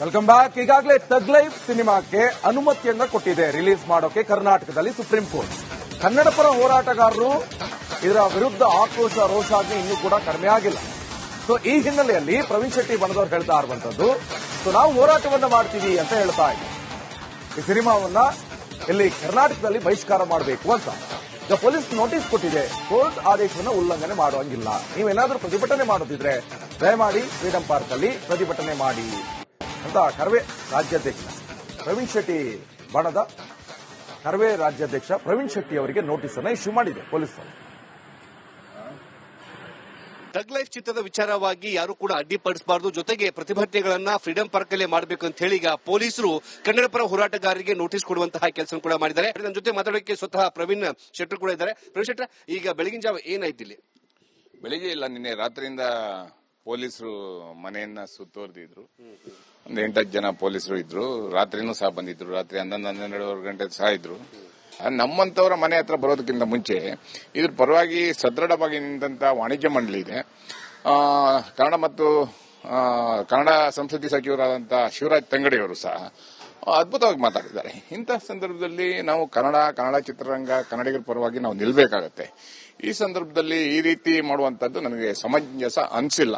Welcome back. ಈಗಾಗಲೇ thug life ಸಿನಿಮಾಕ್ಕೆ ಅನುಮತಿಯನ್ನ ಕೊಟ್ಟಿದೆ. ರಿಲೀಸ್ ಮಾಡೋಕೆ ಕರ್ನಾಟಕದಲ್ಲಿ ಸುಪ್ರೀಂ ಕೋರ್ಟ್. ಕನ್ನಡ ಪರ ಹೋರಾಟಗಾರರು ಇದರ ವಿರುದ್ಧ ಆಕ್ರೋಶ, ರೋಷಾಗ್ನಿ ಇನ್ನೂ ಕೂಡ ಕಡಿಮೆ ಆಗಿಲ್ಲ. ಸೊ ಈ ಹಿನ್ನೆಲೆಯಲ್ಲಿ ಪ್ರವೀಣ್ ಶೆಟ್ಟಿ ಬಣದವ್ರು ಹೇಳ್ತಾ ಇರುವಂತದ್ದು ಸೊ ನಾವು ಹೋರಾಟವನ್ನ ಮಾಡ್ತೀವಿ ಅಂತ ಹೇಳ್ತಾ ಇದ್ದೀವಿ ಈ ಸಿನಿಮಾವನ್ನ ಇಲ್ಲಿ ಕರ್ನಾಟಕದಲ್ಲಿ ಬಹಿಷ್ಕಾರ ಮಾಡಬೇಕು ಅಂತ. ಈಗ ಪೊಲೀಸ್ ನೋಟಿಸ್ ಕೊಟ್ಟಿದೆ. ಕೋರ್ಟ್ ಆದೇಶವನ್ನು ಉಲ್ಲಂಘನೆ ಮಾಡುವಂಗಿಲ್ಲ. ನೀವೇನಾದರೂ ಪ್ರತಿಭಟನೆ ಮಾಡೋದಿದ್ರೆ ದಯಮಾಡಿ ಫ್ರೀಡಂ ಪಾರ್ಕ್ ಅಲ್ಲಿ ಪ್ರತಿಭಟನೆ ಮಾಡಿ. ಅಂತ ಕರ್ವೆ ರಾಜ್ಯಾಧ್ಯಕ್ಷ ಪ್ರವೀಣ್ ಶೆಟ್ಟಿ ಬಣದ ಕರ್ವೆ ರಾಜ್ಯಾಧ್ಯಕ್ಷ ಪ್ರವೀಣ್ ಶೆಟ್ಟಿ ಅವರಿಗೆ ನೋಟಿಸ್ ಅನ್ನು ಇಶ್ಯೂ ಮಾಡಿದೆ ಪೊಲೀಸರು. ಡಗ್ ಲೈಫ್ ಚಿತ್ರದ ವಿಚಾರವಾಗಿ ಯಾರು ಕೂಡ ಅಡ್ಡಿಪಡಿಸಬಾರದು. ಜೊತೆಗೆ ಪ್ರತಿಭಟನೆಗಳನ್ನ ಫ್ರೀಡಂ ಪಾರ್ಕ್ ಅಲ್ಲೇ ಮಾಡಬೇಕು ಅಂತ ಹೇಳಿ ಈಗ ಪೊಲೀಸರು ಕನ್ನಡ ಪರ ಹೋರಾಟಗಾರರಿಗೆ ನೋಟಿಸ್ ಕೊಡುವಂತಹ ಕೆಲಸ ಕೂಡ ಮಾಡಿದ್ದಾರೆ. ನನ್ನ ಜೊತೆ ಮಾತಾಡೋಕೆ ಸ್ವತಃ ಪ್ರವೀಣ್ ಶೆಟ್ಟರ್ ಕೂಡ ಇದ್ದಾರೆ. ಪ್ರವೀಣ್ ಶೆಟ್ಟರ್ ಈಗ ಬೆಳಗಿನ ಜಾವ ಏನಾಯ್ತು ಇಲ್ಲಿ? ಬೆಳಿಗ್ಗೆ ಇಲ್ಲ ನಿನ್ನೆ ರಾತ್ರಿಯಿಂದ ಪೊಲೀಸರು ಮನೆಯನ್ನ ಸುತ್ತುವರೆದಿದ್ರು ಒಂದು ಎಂಟತ್ತು ಜನ ಪೊಲೀಸರು ಇದ್ರು. ರಾತ್ರಿನೂ ಸಹ ಬಂದಿದ್ರು. ರಾತ್ರಿ ಹನ್ನೊಂದು ಹನ್ನೆರಡುವರೆ ಗಂಟೆ ಸಹ ಇದ್ರು. ನಮ್ಮಂತವರ ಮನೆ ಹತ್ರ ಬರೋದಕ್ಕಿಂತ ಮುಂಚೆ ಇದ್ರ ಪರವಾಗಿ ಸದೃಢವಾಗಿ ನಿಂತ ವಾಣಿಜ್ಯ ಮಂಡಳಿ ಇದೆ. ಕನ್ನಡ ಮತ್ತು ಕನ್ನಡ ಸಂಸ್ಕೃತಿ ಸಚಿವರಾದಂತಹ ಶಿವರಾಜ್ ತಂಗಡಿ ಅವರು ಸಹ ಅದ್ಭುತವಾಗಿ ಮಾತಾಡಿದ್ದಾರೆ. ಇಂತಹ ಸಂದರ್ಭದಲ್ಲಿ ನಾವು ಕನ್ನಡ ಕನ್ನಡ ಚಿತ್ರರಂಗ ಕನ್ನಡಿಗರ ಪರವಾಗಿ ನಾವು ನಿಲ್ಬೇಕಾಗತ್ತೆ. ಈ ಸಂದರ್ಭದಲ್ಲಿ ಈ ರೀತಿ ಮಾಡುವಂತದ್ದು ನನಗೆ ಸಮಂಜಸ ಅನಿಸಿಲ್ಲ.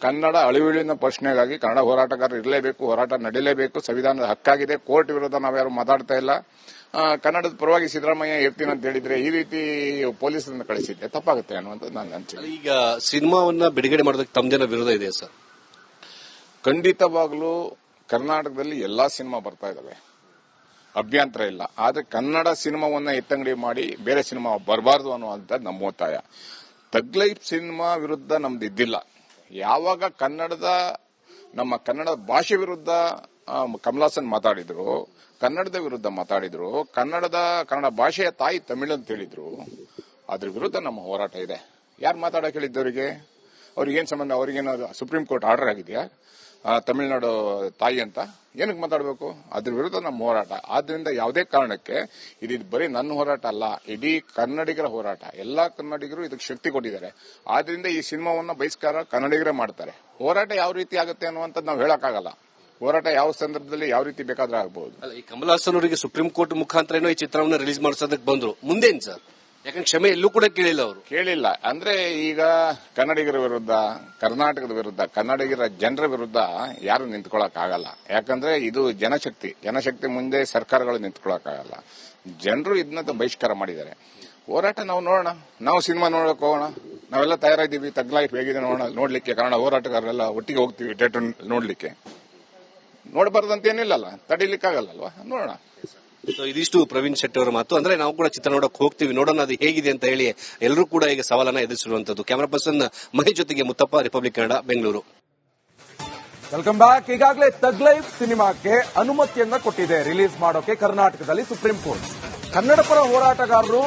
ಕನ್ನಡ ಅಳಿವಿಳಿನ ಪ್ರಶ್ನೆಗಾಗಿ ಕನ್ನಡ ಹೋರಾಟಗಾರರು ಇರಲೇಬೇಕು ಹೋರಾಟ ನಡೀಲೇಬೇಕು ಸಂವಿಧಾನದ ಹಕ್ಕಾಗಿದೆ ಕೋರ್ಟ್ ವಿರುದ್ಧ ನಾವ್ಯಾರು ಮಾತಾಡ್ತಾ ಇಲ್ಲ. ಕನ್ನಡದ ಪರವಾಗಿ ಸಿದ್ದರಾಮಯ್ಯ ಇರ್ತೀನಿ ಅಂತ ಹೇಳಿದ್ರೆ ಈ ರೀತಿ ಪೊಲೀಸರನ್ನು ಕಳಿಸಿದ್ದೆ ತಪ್ಪಾಗುತ್ತೆ ಅನ್ನುವಂಥದ್ದು ನನ್ನ ಅನಿಸಿಕೆ ಈಗ ಸಿನಿಮಾವನ್ನ ಬಿಡುಗಡೆ ಮಾಡೋದಕ್ಕೆ ತಮ್ಮದೇನ ವಿರೋಧ ಇದೆ ಸರ್? ಖಂಡಿತವಾಗ್ಲೂ ಕರ್ನಾಟಕದಲ್ಲಿ ಎಲ್ಲಾ ಸಿನಿಮಾ ಬರ್ತಾ ಇದಾವೆ. ಅಭ್ಯಂತರ ಇಲ್ಲ. ಆದ್ರೆ ಕನ್ನಡ ಸಿನಿಮಾವನ್ನ ಎತ್ತಂಗಡಿ ಮಾಡಿ ಬೇರೆ ಸಿನಿಮಾ ಬರಬಾರ್ದು ಅನ್ನುವಂಥದ್ದು ನಮ್ಮ ಒತ್ತಾಯ. ತಗ್ಲೈಫ್ ಸಿನಿಮಾ ವಿರುದ್ಧ ನಮ್ದು ಇದ್ದಿಲ್ಲ. ಯಾವಾಗ ಕನ್ನಡದ, ನಮ್ಮ ಕನ್ನಡ ಭಾಷೆ ವಿರುದ್ಧ ಕಮಲಾಸನ್ ಮಾತಾಡಿದ್ರು, ಕನ್ನಡದ ವಿರುದ್ಧ ಮಾತಾಡಿದ್ರು, ಕನ್ನಡದ, ಕನ್ನಡ ಭಾಷೆಯ ತಾಯಿ ತಮಿಳು ಅಂತ ಹೇಳಿದ್ರು, ಅದ್ರ ವಿರುದ್ಧ ನಮ್ಮ ಹೋರಾಟ ಇದೆ. ಯಾರು ಮಾತಾಡಕ್ ಹೇಳಿದ್ದವರಿಗೆ ಅವ್ರಿಗೇನ್ ಸಂಬಂಧ? ಅವ್ರಿಗೇನಾದ್ರು ಸುಪ್ರೀಂ ಕೋರ್ಟ್ ಆರ್ಡರ್ ಆಗಿದೆಯಾ? ತಮಿಳುನಾಡು ತಾಯಿ ಅಂತ ಏನಕ್ಕೆ ಮಾತಾಡಬೇಕು? ಅದ್ರ ವಿರುದ್ಧ ನಮ್ಮ ಹೋರಾಟ. ಆದ್ರಿಂದ ಯಾವುದೇ ಕಾರಣಕ್ಕೆ ಇದು ಬರೀ ನನ್ನ ಹೋರಾಟ ಅಲ್ಲ, ಇಡೀ ಕನ್ನಡಿಗರ ಹೋರಾಟ. ಎಲ್ಲಾ ಕನ್ನಡಿಗರು ಇದಕ್ಕೆ ಶಕ್ತಿ ಕೊಟ್ಟಿದ್ದಾರೆ. ಆದ್ರಿಂದ ಈ ಸಿನಿಮಾವನ್ನ ಬಹಿಷ್ಕಾರ ಕನ್ನಡಿಗರೇ ಮಾಡ್ತಾರೆ. ಹೋರಾಟ ಯಾವ ರೀತಿ ಆಗುತ್ತೆ ಅನ್ನುವಂಥದ್ದು ನಾವು ಹೇಳಕ್ಕಾಗಲ್ಲ. ಹೋರಾಟ ಯಾವ ಸಂದರ್ಭದಲ್ಲಿ ಯಾವ ರೀತಿ ಬೇಕಾದ್ರೂ ಆಗಬಹುದು ಈ ಕಮಲ್ ಹಾಸನ್ ಅವರಿಗೆ ಸುಪ್ರೀಂ ಕೋರ್ಟ್ ಮುಖಾಂತರ ಏನೋ ಈ ಚಿತ್ರವನ್ನ ರಿಲೀಸ್ ಮಾಡಿಸೋದಕ್ಕೆ ಬಂದ್ರು. ಮುಂದೇನ್ ಸರ್? ಯಾಕಂದ್ರೆ ಕ್ಷಮೆ ಎಲ್ಲೂ ಕೂಡ ಕೇಳಿಲ್ಲ ಅವರು. ಕೇಳಿಲ್ಲ. ಅಂದ್ರೆ ಈಗ ಕನ್ನಡಿಗರ ವಿರುದ್ಧ, ಕರ್ನಾಟಕದ ವಿರುದ್ಧ, ಕನ್ನಡಿಗರ ಜನರ ವಿರುದ್ಧ ಯಾರು ನಿಂತ್ಕೊಳಕ್ ಆಗಲ್ಲ ಯಾಕಂದ್ರೆ ಇದು ಜನಶಕ್ತಿ. ಜನಶಕ್ತಿ ಮುಂದೆ ಸರ್ಕಾರಗಳು ನಿಂತ್ಕೊಳಕ್ ಆಗಲ್ಲ ಜನರು ಇದನ್ನ ಬಹಿಷ್ಕಾರ ಮಾಡಿದ್ದಾರೆ. ಹೋರಾಟ ನಾವು ನೋಡೋಣ. ನಾವು ಸಿನಿಮಾ ನೋಡಕ್ ಹೋಗೋಣ. ನಾವೆಲ್ಲ ತಯಾರಾಗಿದ್ದೀವಿ. ಲೈಫ್ ಹೇಗಿದೆ ನೋಡೋಣ. ನೋಡ್ಲಿಕ್ಕೆ ಕಾರಣ ಹೋರಾಟಗಾರರೆಲ್ಲ ಒಟ್ಟಿಗೆ ಹೋಗ್ತೀವಿ ಥಿಯೇಟರ್ ನೋಡ್ಲಿಕ್ಕೆ. ನೋಡಬಾರ್ದಂತ ಏನಿಲ್ಲಲ್ಲ. ತಡಿಲಿಕ್ಕಾಗಲ್ಲಲ್ವಾ? ನೋಡೋಣ. ಸೊ ಇದಿಷ್ಟು ಪ್ರವೀಣ್ ಶೆಟ್ಟಿ ಅವರ ಮಾತು. ಅಂದ್ರೆ ನಾವು ಕೂಡ ಚಿತ್ರ ನೋಡಕ್ ಹೋಗ್ತೀವಿ. ನೋಡೋಣ ಅದು ಹೇಗಿದೆ ಅಂತ ಹೇಳಿ ಎಲ್ಲರೂ ಕೂಡ ಈಗ ಸವಾಲನ್ನ ಎದುರಿಸಿರುವಂತದ್ದು ಕ್ಯಾಮರಾ ಪರ್ಸನ್ ಮಹೇಶ್ ಜೊತೆಗೆ Muthappa Republic Kannada Bengaluru welcome back ಈಗಾಗಲೇ ತಗ್ ಲೈಫ್ ಸಿನಿಮಾಕ್ಕೆ ಅನುಮತಿಯನ್ನ ಕೊಟ್ಟಿದೆ. ರಿಲೀಸ್ ಮಾಡೋಕೆ ಕರ್ನಾಟಕದಲ್ಲಿ ಸುಪ್ರೀಂ ಕೋರ್ಟ್ ಕನ್ನಡ ಪರ ಹೋರಾಟಗಾರರು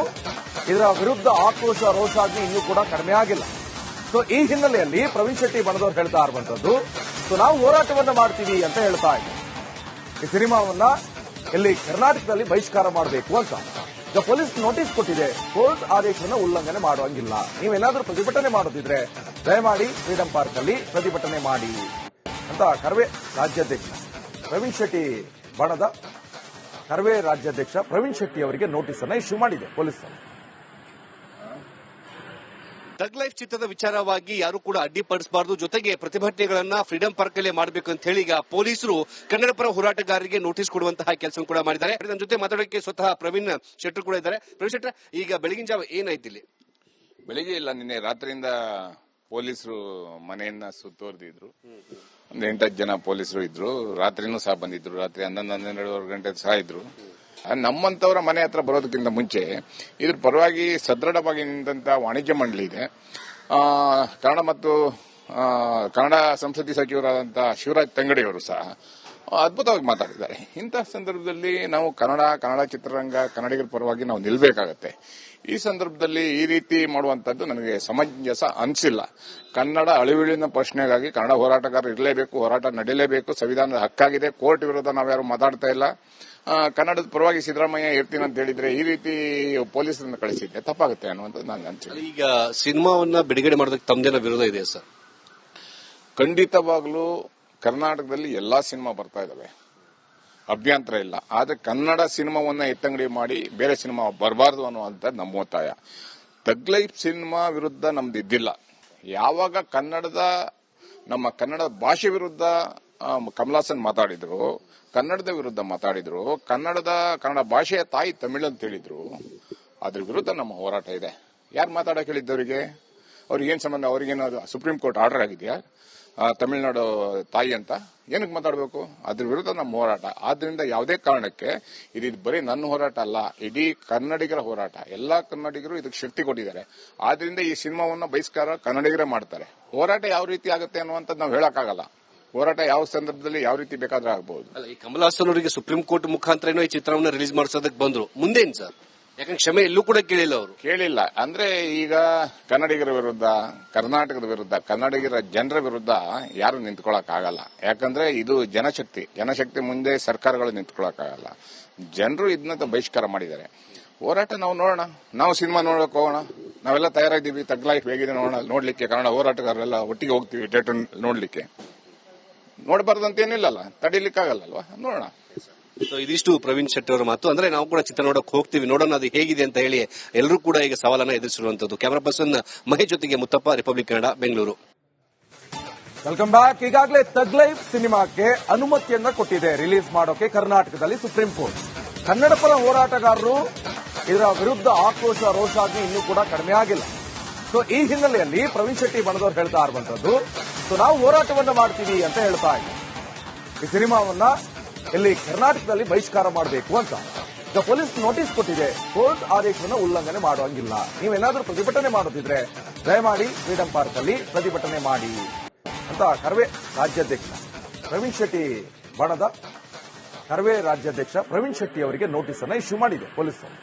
ಇದರ ವಿರುದ್ಧ ಆಕ್ರೋಶ, ರೋಷಾಗ್ನಿ ಇನ್ನೂ ಕೂಡ ಕಡಿಮೆ ಆಗಿಲ್ಲ. ಸೊ ಈ ಹಿನ್ನೆಲೆಯಲ್ಲಿ ಪ್ರವೀಣ್ ಶೆಟ್ಟಿ ಬಣದವ್ರು ಹೇಳ್ತಾ ಇರುವಂತದ್ದು ಸೊ ನಾವು ಹೋರಾಟವನ್ನ ಮಾಡ್ತೀವಿ ಅಂತ ಹೇಳ್ತಾ ಇದ್ದೀವಿ ಈ ಸಿನಿಮಾವನ್ನ ಇಲ್ಲಿ ಕರ್ನಾಟಕದಲ್ಲಿ ಬಹಿಷ್ಕಾರ ಮಾಡಬೇಕು ಅಂತ. ಈಗ ಪೊಲೀಸ್ ನೋಟಿಸ್ ಕೊಟ್ಟಿದೆ, ಕೋರ್ಟ್ ಆದೇಶವನ್ನು ಉಲ್ಲಂಘನೆ ಮಾಡುವಂಗಿಲ್ಲ. ನೀವೇನಾದ್ರೂ ಪ್ರತಿಭಟನೆ ಮಾಡೋದಿದ್ರೆ ದಯಮಾಡಿ ಫ್ರೀಡಂ ಪಾರ್ಕ್ ಅಲ್ಲಿ ಪ್ರತಿಭಟನೆ ಮಾಡಿ ಅಂತ ಕರ್ವೆ ರಾಜ್ಯಾಧ್ಯಕ್ಷ ಪ್ರವೀಣ್ ಶೆಟ್ಟಿ ಬಣದ ಕರ್ವೆ ರಾಜ್ಯಾಧ್ಯಕ್ಷ ಪ್ರವೀಣ್ ಶೆಟ್ಟಿ ಅವರಿಗೆ ನೋಟಿಸ್ ಅನ್ನು ಇಶ್ಯೂ ಮಾಡಿದೆ ಪೊಲೀಸರು. ಡಗ್ ಲೈಫ್ ಚಿತ್ರದ ವಿಚಾರವಾಗಿ ಯಾರು ಕೂಡ ಅಡ್ಡಿಪಡಿಸಬಾರದು. ಜೊತೆಗೆ ಪ್ರತಿಭಟನೆಗಳನ್ನ ಫ್ರೀಡಂ ಪಾರ್ಕ್ ಅಲ್ಲೇ ಮಾಡಬೇಕು ಅಂತ ಹೇಳಿ ಈಗ ಪೊಲೀಸರು ಕನ್ನಡ ಪರ ಹೋರಾಟಗಾರರಿಗೆ ನೋಟಿಸ್ ಕೊಡುವಂತಹ ಕೆಲಸ ಕೂಡ ಮಾಡಿದ್ದಾರೆ. ನನ್ನ ಜೊತೆ ಮಾತಾಡೋಕೆ ಸ್ವತಃ ಪ್ರವೀಣ್ ಶೆಟ್ಟರ್ ಕೂಡ ಇದ್ದಾರೆ. ಪ್ರವೀಣ್ ಶೆಟ್ಟರ್, ಈಗ ಬೆಳಗಿನ ಜಾವ ಏನಾಯ್ತು ಇಲ್ಲಿ? ಬೆಳಿಗ್ಗೆ ಇಲ್ಲ, ನಿನ್ನೆ ರಾತ್ರಿಯಿಂದ ಪೊಲೀಸರು ಮನೆಯನ್ನ ಸುತ್ತುವರೆದಿದ್ರು ಒಂದ್ ಎಂಟತ್ತು ಜನ ಪೊಲೀಸರು ಇದ್ರು. ರಾತ್ರಿನೂ ಸಹ ಬಂದಿದ್ರು. ರಾತ್ರಿ ಹನ್ನೊಂದು, ಹನ್ನೆರಡುವರೆ ಗಂಟೆ ಸಹ ಇದ್ರು. ನಮ್ಮಂತವರ ಮನೆ ಹತ್ರ ಬರೋದಕ್ಕಿಂತ ಮುಂಚೆ ಇದ್ರ ಪರವಾಗಿ ಸದೃಢವಾಗಿ ನಿಂತ ವಾಣಿಜ್ಯ ಮಂಡಳಿ ಇದೆ. ಕನ್ನಡ ಮತ್ತು ಕನ್ನಡ ಸಂಸದೀಯ ಸಚಿವರಾದಂಥ ಶಿವರಾಜ್ ತಂಗಡಿಯವರು ಸಹ ಅದ್ಭುತವಾಗಿ ಮಾತಾಡಿದ್ದಾರೆ. ಇಂತಹ ಸಂದರ್ಭದಲ್ಲಿ ನಾವು ಕನ್ನಡ ಕನ್ನಡ ಚಿತ್ರರಂಗ, ಕನ್ನಡಿಗರ ಪರವಾಗಿ ನಾವು ನಿಲ್ಬೇಕಾಗತ್ತೆ. ಈ ಸಂದರ್ಭದಲ್ಲಿ ಈ ರೀತಿ ಮಾಡುವಂತದ್ದು ನನಗೆ ಸಮಂಜಸ ಅನಿಸಿಲ್ಲ. ಕನ್ನಡ ಅಳಿವಿಳಿನ ಪ್ರಶ್ನೆಗಾಗಿ ಕನ್ನಡ ಹೋರಾಟಗಾರರು ಇರಲೇಬೇಕು, ಹೋರಾಟ ನಡೀಲೇಬೇಕು, ಸಂವಿಧಾನದ ಹಕ್ಕಾಗಿದೆ, ಕೋರ್ಟ್ ವಿರುದ್ಧ ನಾವ್ಯಾರು ಮಾತಾಡ್ತಾ ಇಲ್ಲ. ಕನ್ನಡದ ಪರವಾಗಿ ಸಿದ್ದರಾಮಯ್ಯ ಇರ್ತೀನಿ ಅಂತ ಹೇಳಿದ್ರೆ ಈ ರೀತಿ ಪೊಲೀಸರನ್ನು ಕಳಿಸಿದ್ರೆ ತಪ್ಪಾಗುತ್ತೆ ಅನ್ನುವಂಥದ್ದು ನಾನು ಅನಿಸಿಕೆ ಈಗ ಸಿನಿಮಾವನ್ನ ಬಿಡುಗಡೆ ಮಾಡೋದಕ್ಕೆ ತಮ್ಮದೇನ ವಿರೋಧ ಇದೆ ಸರ್? ಖಂಡಿತವಾಗ್ಲೂ ಕರ್ನಾಟಕದಲ್ಲಿ ಎಲ್ಲಾ ಸಿನಿಮಾ ಬರ್ತಾ ಇದಾವೆ. ಅಭ್ಯಂತರ ಇಲ್ಲ. ಆದ್ರೆ ಕನ್ನಡ ಸಿನಿಮಾವನ್ನ ಎತ್ತಂಗಡಿ ಮಾಡಿ ಬೇರೆ ಸಿನಿಮಾ ಬರಬಾರ್ದು ಅನ್ನುವಂಥ ನಮ್ಮ ಒತ್ತಾಯ. ತಗ್ಲೈಫ್ ಸಿನಿಮಾ ವಿರುದ್ಧ ನಮ್ದು ಇದ್ದಿಲ್ಲ ಯಾವಾಗ ಕನ್ನಡದ ನಮ್ಮ ಕನ್ನಡ ಭಾಷೆ ವಿರುದ್ಧ ಕಮಲಾಸನ್ ಮಾತಾಡಿದ್ರು, ಕನ್ನಡದ ವಿರುದ್ಧ ಮಾತಾಡಿದ್ರು, ಕನ್ನಡದ, ಕನ್ನಡ ಭಾಷೆಯ ತಾಯಿ ತಮಿಳು ಅಂತ ಹೇಳಿದ್ರು. ಅದ್ರ ವಿರುದ್ಧ ನಮ್ಮ ಹೋರಾಟ ಇದೆ. ಯಾರು ಮಾತಾಡಕ್ ಹೇಳಿದ್ದವರಿಗೆ ಅವ್ರಿಗೆ? ಏನ್ ಸಂಬಂಧ? ಅವ್ರಿಗೇನಾದ್ರು ಸುಪ್ರೀಂ ಕೋರ್ಟ್ ಆರ್ಡರ್ ಆಗಿದೆಯಾ? ತಮಿಳುನಾಡು ತಾಯಿ ಅಂತ? ಏನಕ್ಕೆ ಮಾತಾಡಬೇಕು? ಅದ್ರ ವಿರುದ್ಧ ನಮ್ಮ ಹೋರಾಟ. ಆದ್ರಿಂದ ಯಾವುದೇ ಕಾರಣಕ್ಕೆ ಇದು ಬರೀ ನನ್ನ ಹೋರಾಟ ಅಲ್ಲ, ಇಡೀ ಕನ್ನಡಿಗರ ಹೋರಾಟ. ಎಲ್ಲಾ ಕನ್ನಡಿಗರು ಇದಕ್ಕೆ ಶಕ್ತಿ ಕೊಟ್ಟಿದ್ದಾರೆ. ಆದ್ರಿಂದ ಈ ಸಿನಿಮಾವನ್ನ ಬಹಿಷ್ಕಾರ ಕನ್ನಡಿಗರೇ ಮಾಡ್ತಾರೆ. ಹೋರಾಟ ಯಾವ ರೀತಿ ಆಗುತ್ತೆ ಅನ್ನುವಂಥದ್ದು ನಾವು ಹೇಳಕ್ಕಾಗಲ್ಲ. ಹೋರಾಟ ಯಾವ ಸಂದರ್ಭದಲ್ಲಿ ಯಾವ ರೀತಿ ಬೇಕಾದ್ರೆ ಆಗಬಹುದು ಅಲ್ಲ ಈ ಕಮಲ್ ಹಾಸನ್ ಅವರಿಗೆ ಸುಪ್ರೀಂ ಕೋರ್ಟ್ ಮುಖಾಂತರ ಈ ಚಿತ್ರವನ್ನು ರಿಲೀಸ್ ಮಾಡಿಸೋದಕ್ಕೆ ಬಂದ್ರು. ಮುಂದೇನು ಸರ್? ಯಾಕಂದ್ರೆ ಕ್ಷಮೆ ಎಲ್ಲೂ ಕೂಡ ಕೇಳಿಲ್ಲ ಅವರು. ಕೇಳಿಲ್ಲ. ಅಂದ್ರೆ ಈಗ ಕನ್ನಡಿಗರ ವಿರುದ್ಧ ಕರ್ನಾಟಕದ ವಿರುದ್ಧ ಕನ್ನಡಿಗರ ಜನರ ವಿರುದ್ಧ ಯಾರು ನಿಂತ್ಕೊಳಕ್ ಆಗಲ್ಲ ಯಾಕಂದ್ರೆ ಇದು ಜನಶಕ್ತಿ. ಜನಶಕ್ತಿ ಮುಂದೆ ಸರ್ಕಾರಗಳು ನಿಂತ್ಕೊಳಕ್ ಆಗಲ್ಲ ಜನರು ಇದನ್ನ ಬಹಿಷ್ಕಾರ ಮಾಡಿದ್ದಾರೆ. ಹೋರಾಟ ನಾವು ನೋಡೋಣ. ನಾವು ಸಿನಿಮಾ ನೋಡಕ್ ಹೋಗೋಣ. ನಾವೆಲ್ಲ ತಯಾರಾಗಿದ್ದೀವಿ. ತಗ್ಲಾಯ್ಫ್ ಹೇಗಿದೆ ನೋಡೋಣ. ನೋಡ್ಲಿಕ್ಕೆ ಕನ್ನಡ ಹೋರಾಟಗಾರರೆಲ್ಲ ಒಟ್ಟಿಗೆ ಹೋಗ್ತೀವಿ ಥಿಯೇಟರ್ ನೋಡ್ಲಿಕ್ಕೆ. ನೋಡಬಾರ್ದಂತ ಆಗಲ್ಲ ತಡಿಲಿಕ್ಕಾಗಲ್ಲಲ್ವಾ? ನೋಡೋಣ. ಸೊ ಇದಿಷ್ಟು ಪ್ರವೀಣ್ ಶೆಟ್ಟಿ ಅವರ ಮಾತು. ಅಂದ್ರೆ ನಾವು ಕೂಡ ಚಿತ್ರ ನೋಡಕ್ ಹೋಗ್ತೀವಿ. ನೋಡೋಣ ಅದು ಹೇಗಿದೆ ಅಂತ ಹೇಳಿ ಎಲ್ಲರೂ ಕೂಡ ಈಗ ಸವಾಲನ್ನ ಎದುರಿಸಿರುವಂತದ್ದು ಕ್ಯಾಮರಾ ಪರ್ಸನ್ ಮಹೇಶ್ ಜೊತೆಗೆ Muthappa Republic Kannada Bengaluru welcome back ಈಗಾಗಲೇ ತಗ್ ಲೈಫ್ ಸಿನಿಮಾಕ್ಕೆ ಅನುಮತಿಯನ್ನ ಕೊಟ್ಟಿದೆ. ರಿಲೀಸ್ ಮಾಡೋಕೆ ಕರ್ನಾಟಕದಲ್ಲಿ ಸುಪ್ರೀಂ ಕೋರ್ಟ್ ಕನ್ನಡ ಪರ ಹೋರಾಟಗಾರರು ಇದರ ವಿರುದ್ಧ ಆಕ್ರೋಶ ರೋಷಾಗಿ ಇನ್ನೂ ಕೂಡ ಕಡಿಮೆ ಆಗಿಲ್ಲ. ಸೊ ಈ ಹಿನ್ನೆಲೆಯಲ್ಲಿ ಪ್ರವೀಣ್ ಶೆಟ್ಟಿ ಬಣದವ್ರು ಹೇಳ್ತಾ ಇರುವಂತದ್ದು ಸೊ ನಾವು ಹೋರಾಟವನ್ನ ಮಾಡ್ತೀವಿ ಅಂತ ಹೇಳ್ತಾ ಇದ್ದೀವಿ ಈ ಸಿನಿಮಾವನ್ನ ಇಲ್ಲಿ ಕರ್ನಾಟಕದಲ್ಲಿ ಬಹಿಷ್ಕಾರ ಮಾಡಬೇಕು ಅಂತ. ಈಗ ಪೊಲೀಸ್ ನೋಟಿಸ್ ಕೊಟ್ಟಿದೆ. ಕೋರ್ಟ್ ಆದೇಶವನ್ನು ಉಲ್ಲಂಘನೆ ಮಾಡುವಂಗಿಲ್ಲ. ನೀವೇನಾದ್ರೂ ಪ್ರತಿಭಟನೆ ಮಾಡುತ್ತಿದ್ರೆ ದಯಮಾಡಿ ಫ್ರೀಡಂ ಪಾರ್ಕ್ ಅಲ್ಲಿ ಪ್ರತಿಭಟನೆ ಮಾಡಿ ಅಂತ ಕರ್ವೆ ರಾಜ್ಯಾಧ್ಯಕ್ಷ ಪ್ರವೀಣ್ ಶೆಟ್ಟಿ ಬಣದ ಕರ್ವೆ ರಾಜ್ಯಾಧ್ಯಕ್ಷ ಪ್ರವೀಣ್ ಶೆಟ್ಟಿ ಅವರಿಗೆ ನೋಟಿಸ್ ಅನ್ನು ಇಶ್ಯೂ ಮಾಡಿದೆ ಪೊಲೀಸರು.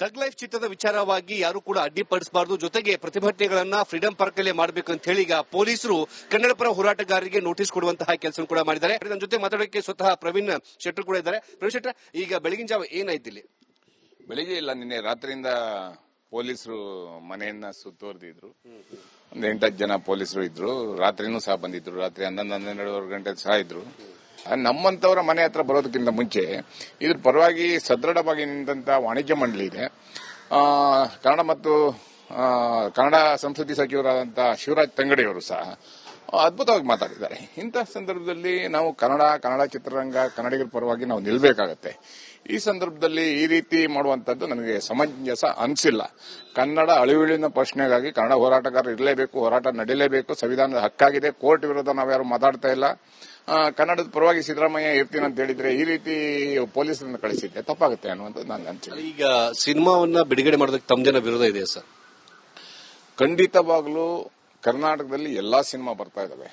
ತಗ್ ಲೈಫ್ ಚಿತ್ರದ ವಿಚಾರವಾಗಿ ಯಾರು ಕೂಡ ಅಡ್ಡಿಪಡಿಸಬಾರದು. ಜೊತೆಗೆ ಪ್ರತಿಭಟನೆಗಳನ್ನ ಫ್ರೀಡಂ ಪಾರ್ಕ್ ಅಲ್ಲೇ ಮಾಡಬೇಕು ಅಂತ ಹೇಳಿ ಈಗ ಪೊಲೀಸರು ಕನ್ನಡಪರ ಹೋರಾಟಗಾರರಿಗೆ ನೋಟಿಸ್ ಕೊಡುವಂತಹ ಕೆಲಸ ಕೂಡ ಮಾಡಿದ್ದಾರೆ. ನನ್ನ ಜೊತೆ ಮಾತಾಡೋಕೆ ಸ್ವತಃ ಪ್ರವೀಣ್ ಶೆಟ್ಟರ್ ಕೂಡ ಇದ್ದಾರೆ. ಪ್ರವೀಣ್ ಶೆಟ್ಟರ್, ಈಗ ಬೆಳಗಿನ ಜಾವ ಏನಾಯ್ತು ಇಲ್ಲಿ? ಬೆಳಿಗ್ಗೆ ಇಲ್ಲ, ನಿನ್ನೆ ರಾತ್ರಿಯಿಂದ ಪೊಲೀಸರು ಮನೆಯನ್ನ ಸುತ್ತುವರೆದಿದ್ರು ಒಂದ್ ಎಂಟತ್ತು ಜನ ಪೊಲೀಸರು ಇದ್ರು. ರಾತ್ರಿನೂ ಸಹ ಬಂದಿದ್ರು. ರಾತ್ರಿ ಹನ್ನೊಂದು, ಹನ್ನೆರಡುವರೆ ಗಂಟೆ ಸಹ ಇದ್ರು. ನಮ್ಮಂತವರ ಮನೆ ಹತ್ರ ಬರೋದಕ್ಕಿಂತ ಮುಂಚೆ ಇದ್ರ ಪರವಾಗಿ ಸದೃಢವಾಗಿ ನಿಂತ ವಾಣಿಜ್ಯ ಮಂಡಳಿ ಇದೆ. ಕನ್ನಡ ಮತ್ತು ಕನ್ನಡ ಸಂಸ್ಕೃತಿ ಸಚಿವರಾದಂಥ ಶಿವರಾಜ್ ತಂಗಡಿಯವರು ಸಹ ಅದ್ಭುತವಾಗಿ ಮಾತಾಡಿದ್ದಾರೆ. ಇಂತಹ ಸಂದರ್ಭದಲ್ಲಿ ನಾವು ಕನ್ನಡ ಕನ್ನಡ ಚಿತ್ರರಂಗ, ಕನ್ನಡಿಗರ ಪರವಾಗಿ ನಾವು ನಿಲ್ಬೇಕಾಗತ್ತೆ. ಈ ಸಂದರ್ಭದಲ್ಲಿ ಈ ರೀತಿ ಮಾಡುವಂತದ್ದು ನನಗೆ ಸಮಂಜಸ ಅನಿಸಿಲ್ಲ. ಕನ್ನಡ ಅಳಿವಿಳಿನ ಪ್ರಶ್ನೆಗಾಗಿ ಕನ್ನಡ ಹೋರಾಟಗಾರರು ಇರಲೇಬೇಕು, ಹೋರಾಟ ನಡೀಲೇಬೇಕು, ಸಂವಿಧಾನದ ಹಕ್ಕಾಗಿದೆ, ಕೋರ್ಟ್ ವಿರುದ್ಧ ನಾವ್ಯಾರು ಮಾತಾಡ್ತಾ ಇಲ್ಲ. ಕನ್ನಡದ ಪರವಾಗಿ ಸಿದ್ದರಾಮಯ್ಯ ಇರ್ತೀನಿ ಅಂತ ಹೇಳಿದ್ರೆ ಈ ರೀತಿ ಪೊಲೀಸರನ್ನು ಕಳಿಸಿದ್ದೆ ತಪ್ಪಾಗುತ್ತೆ ಅನ್ನುವಂಥದ್ದು ನನ್ನ ಅನಿಸಿಕೆ ಈಗ ಸಿನಿಮಾವನ್ನ ಬಿಡುಗಡೆ ಮಾಡೋದಕ್ಕೆ ತಮ್ಮದೇನ ವಿರೋಧ ಇದೆ ಸರ್? ಖಂಡಿತವಾಗ್ಲೂ ಕರ್ನಾಟಕದಲ್ಲಿ ಎಲ್ಲಾ ಸಿನಿಮಾ ಬರ್ತಾ ಇದಾವೆ.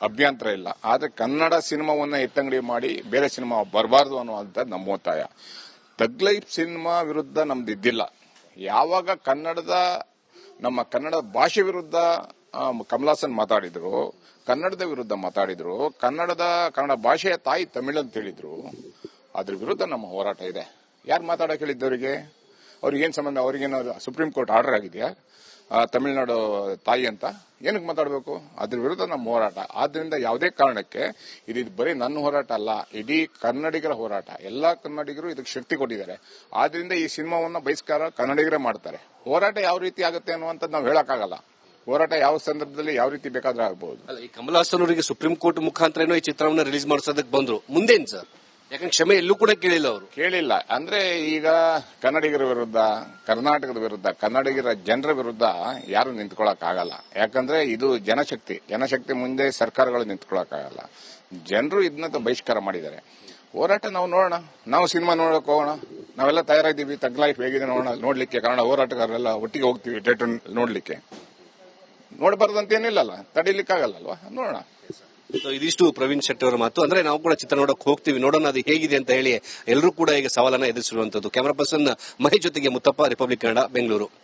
ಅಭ್ಯಂತರ ಇಲ್ಲ. ಆದ್ರೆ ಕನ್ನಡ ಸಿನಿಮಾವನ್ನ ಎತ್ತಂಗಡಿ ಮಾಡಿ ಬೇರೆ ಸಿನಿಮಾ ಬರಬಾರ್ದು ಅನ್ನುವಂತ ನಮ್ಮ ಒತ್ತಾಯ ತಗ್ಲೈಫ್ ಸಿನಿಮಾ ವಿರುದ್ಧ ನಮ್ದು ಇದ್ದಿಲ್ಲ ಯಾವಾಗ ಕನ್ನಡದ ನಮ್ಮ ಕನ್ನಡ ಭಾಷೆ ವಿರುದ್ಧ ಕಮಲಾಸನ್ ಮಾತಾಡಿದ್ರು, ಕನ್ನಡದ ವಿರುದ್ಧ ಮಾತಾಡಿದ್ರು, ಕನ್ನಡದ, ಕನ್ನಡ ಭಾಷೆಯ ತಾಯಿ ತಮಿಳು ಅಂತ ಹೇಳಿದ್ರು. ಅದ್ರ ವಿರುದ್ಧ ನಮ್ಮ ಹೋರಾಟ ಇದೆ. ಯಾರು ಮಾತಾಡಕ್ ಹೇಳಿದ್ದವರಿಗೆ ಅವ್ರಿಗೆ? ಏನ್ ಸಂಬಂಧ? ಅವ್ರಿಗೇನಾದ್ರು ಸುಪ್ರೀಂ ಕೋರ್ಟ್ ಆರ್ಡರ್ ಆಗಿದೆಯಾ? ತಮಿಳುನಾಡು ತಾಯಿ ಅಂತ? ಏನಕ್ಕೆ ಮಾತಾಡಬೇಕು? ಅದ್ರ ವಿರುದ್ಧ ನಮ್ಮ ಹೋರಾಟ. ಆದ್ರಿಂದ ಯಾವುದೇ ಕಾರಣಕ್ಕೆ ಇದು ಬರೀ ನನ್ನ ಹೋರಾಟ ಅಲ್ಲ, ಇಡೀ ಕನ್ನಡಿಗರ ಹೋರಾಟ. ಎಲ್ಲಾ ಕನ್ನಡಿಗರು ಇದಕ್ಕೆ ಶಕ್ತಿ ಕೊಟ್ಟಿದ್ದಾರೆ. ಆದ್ರಿಂದ ಈ ಸಿನಿಮಾವನ್ನ ಬಹಿಷ್ಕಾರ ಕನ್ನಡಿಗರೇ ಮಾಡ್ತಾರೆ. ಹೋರಾಟ ಯಾವ ರೀತಿ ಆಗುತ್ತೆ ಅನ್ನುವಂಥದ್ದು ನಾವು ಹೇಳಕ್ಕಾಗಲ್ಲ. ಹೋರಾಟ ಯಾವ ಸಂದರ್ಭದಲ್ಲಿ ಯಾವ ರೀತಿ ಬೇಕಾದ್ರೂ ಆಗಬಹುದು ಅಲ್ಲ ಈ ಕಮಲ್ ಹಾಸನ್ ಅವರಿಗೆ ಸುಪ್ರೀಂ ಕೋರ್ಟ್ ಮುಖಾಂತರ ಈ ಚಿತ್ರವನ್ನು ರಿಲೀಸ್ ಮಾಡಿಸೋದಕ್ಕೆ ಬಂದ್ರು. ಮುಂದೇನ್ ಸರ್? ಯಾಕಂದ್ರೆ ಕ್ಷಮೆ ಎಲ್ಲೂ ಕೂಡ ಕೇಳಿಲ್ಲ ಅವರು. ಕೇಳಿಲ್ಲ. ಅಂದ್ರೆ ಈಗ ಕನ್ನಡಿಗರ ವಿರುದ್ಧ ಕರ್ನಾಟಕದ ವಿರುದ್ಧ ಕನ್ನಡಿಗರ ಜನರ ವಿರುದ್ಧ ಯಾರು ನಿಂತ್ಕೊಳಕ್ ಆಗಲ್ಲ ಯಾಕಂದ್ರೆ ಇದು ಜನಶಕ್ತಿ. ಜನಶಕ್ತಿ ಮುಂದೆ ಸರ್ಕಾರಗಳು ನಿಂತ್ಕೊಳಕ್ ಆಗಲ್ಲ ಜನರು ಇದನ್ನ ಬಹಿಷ್ಕಾರ ಮಾಡಿದ್ದಾರೆ. ಹೋರಾಟ ನಾವು ನೋಡೋಣ. ನಾವು ಸಿನಿಮಾ ನೋಡಕ್ ಹೋಗೋಣ. ನಾವೆಲ್ಲ ತಯಾರಾಗಿದ್ದೀವಿ. ಲೈಫ್ ಹೇಗಿದೆ ನೋಡೋಣ. ನೋಡ್ಲಿಕ್ಕೆ ಕಾರಣ ಹೋರಾಟಗಾರರೆಲ್ಲ ಒಟ್ಟಿಗೆ ಹೋಗ್ತೀವಿ ಥಿಯೇಟರ್ ನೋಡ್ಲಿಕ್ಕೆ. ನೋಡಬಾರ್ದಂತ ಏನಿಲ್ಲಲ್ಲ ತಡಿಲಿಕ್ಕಾಗಲ್ಲಲ್ವಾ? ನೋಡೋಣ. ಸೊ ಇದಿಷ್ಟು ಪ್ರವೀಣ್ ಶೆಟ್ಟಿ ಅವರ ಮಾತು. ಅಂದ್ರೆ ನಾವು ಕೂಡ ಚಿತ್ರ ನೋಡಕ್ ಹೋಗ್ತೀವಿ. ನೋಡೋಣ ಅದು ಹೇಗಿದೆ ಅಂತ ಹೇಳಿ ಎಲ್ಲರೂ ಕೂಡ ಈಗ ಸವಾಲನ್ನ ಎದುರಿಸಿರುವಂತದ್ದು. ಕ್ಯಾಮರಾ ಪರ್ಸನ್ ಮಹೇಶ್ ಜೊತೆಗೆ ಮುತ್ತಪ್ಪ ರಿಪಬ್ಲಿಕ್ ಕನ್ನಡ ಬೆಂಗಳೂರು